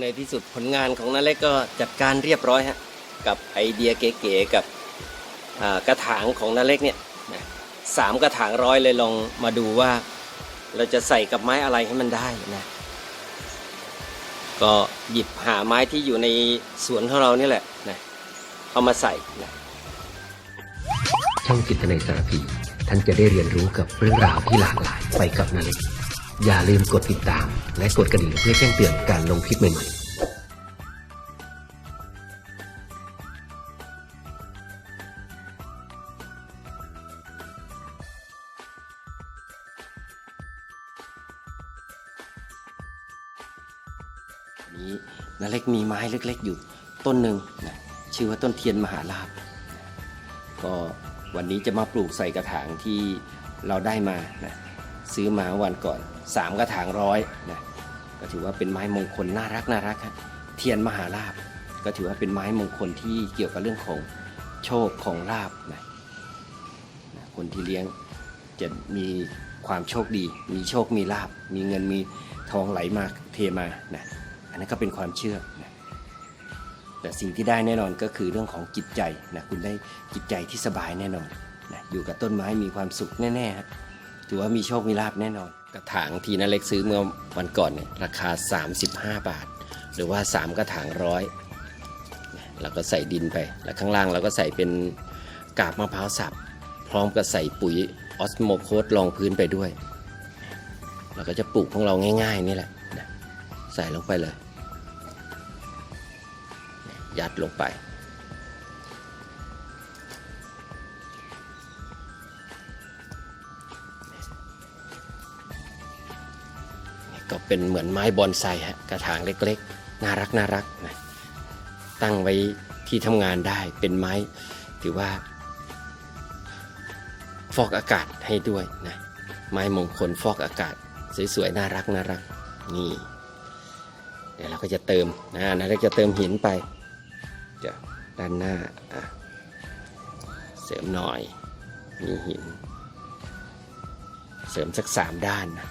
ในที่สุดผลงานของนาเล็กก็จัดการเรียบร้อยฮะกับไอเดียเก๋ๆกับกระถางของนาเล็กเนี่ยสามกระถางร้อยเลยลองมาดูว่า เราจะใส่กับไม้อะไรให้มันได้นะก็หยิบหาไม้ที่อยู่ในสวนของเรานี่แหละนะเอามาใส่นะช่องจิตนยสารพีท่านจะได้เรียนรู้กับเรื่องราวที่หลากหลายไปกับนาเล็ก อย่าลืมกดติดตาม และกดกระดิ่งเพื่อแจ้งเตือนการลงคลิปใหม่ๆนี้นาเล็กมีไม้เล็ก ๆ อยู่ต้นหนึ่งนะชื่อว่าต้นเทียนมหาลาภก็วันนี้จะมาปลูกใส่กระถางที่เราได้มานะ ซื้อมาวันก่อน 3 กระถางร้อยนะก็ถือว่าเป็นไม้มงคลน่ารักน่ารักครับเทียนมหาลาภก็ถือว่าเป็นไม้มงคลที่เกี่ยวกับเรื่องของโชคของลาบนะนะคนที่เลี้ยงจะมีความโชคดี มีโชคมีลาบ มีเงินมีทองไหลมาเทมานะอันนั้นก็เป็นความเชื่อนะแต่สิ่งที่ได้แน่นอนก็คือเรื่องของจิตใจนะคุณได้จิตใจที่สบายแน่นอนนะอยู่กับต้นไม้มีความสุขแน่ๆฮะ ถือว่ามีโชคมีลาบแน่นอน กระถางที่นาเล็กซื้อเมื่อวันก่อนเนี่ยราคา 35 บาท หรือว่า 3 กระถางร้อยเราก็ใส่ดินไป แล้วข้างล่างเราก็ใส่เป็นกาบมะพร้าวสับ พร้อมกับใส่ปุ๋ยออสโมโคสรองพื้นไปด้วย เราก็จะปลูกของเราง่ายๆนี่แหละใส่ลงไปเลย ยัดลงไป ก็เป็นเหมือนไม้บอนไซฮะกระถางเล็กๆ น่ารักน่ารักนะตั้งไว้ที่ทำงานได้เป็นไม้ ถือว่า ฟอกอากาศให้ด้วยนะไม้มงคลฟอกอากาศ สวยๆน่ารักน่ารักนี่เดี๋ยวเราก็จะเติมนะนะเราจะเติมหินไปจะด้านหน้าเสริมหน่อยมีหิน เสริมสักสามด้านนะ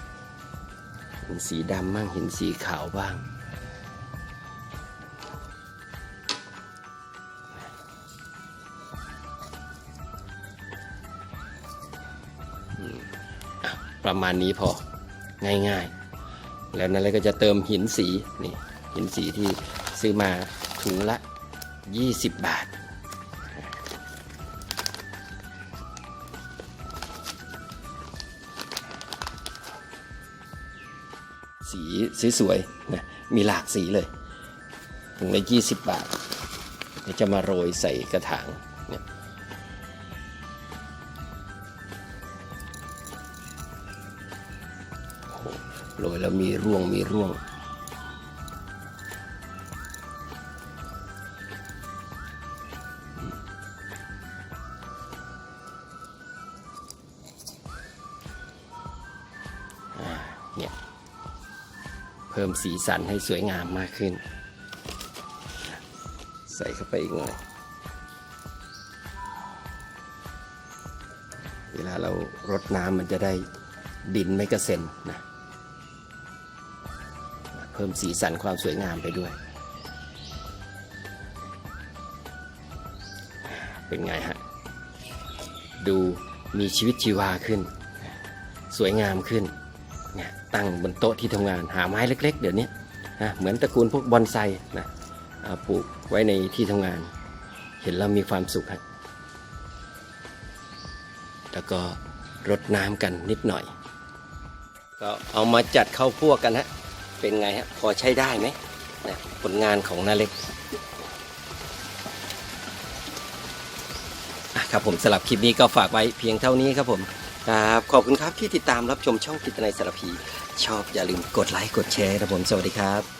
หินสีดำบ้างหินสีขาวบ้าง ประมาณนี้พอง่ายๆ แล้วนั่นเลยก็จะเติมหินสีนี่หินสีที่ซื้อมาถุงละ 20 บาท สีสวยๆนะมีหลากสีเลยถุงละ20 บาทเดี๋ยวจะมาโรยใส่กระถางเนี่ยโรยแล้วมีร่วงมีร่วงเนี่ย พิ่มสีสันให้สวยงามมากขึ้น ใส่เข้าไปอีกหน่อย เวลาเรารดน้ำมันจะได้ดินไม่กระเซ็นนะเพิ่มสีสันความสวยงามไปด้วย เป็นไงฮะ ดูมีชีวิตชีวาขึ้น สวยงามขึ้น เนี่ยตั้งบนโต๊ะที่ทำงานหาไม้เล็ก ๆ เดี๋ยวนี้นะเหมือนตระกูลพวกบอนไซนะปลูกไว้ในที่ทำงาน เห็นแล้วมีความสุขฮะแล้วก็รดน้ำกันนิดหน่อย ก็เอามาจัดเข้าพวกกันฮะเป็นไงฮะพอใช้ได้ไหมนะผลงานของนาเล็กครับผมสำหรับคลิปนี้ก็ฝากไว้เพียงเท่านี้ครับผม ครับขอบคุณครับที่ติดตามรับชมช่องกิตนายสารพี ชอบอย่าลืมกดไลค์กดแชร์ครับผมสวัสดีครับ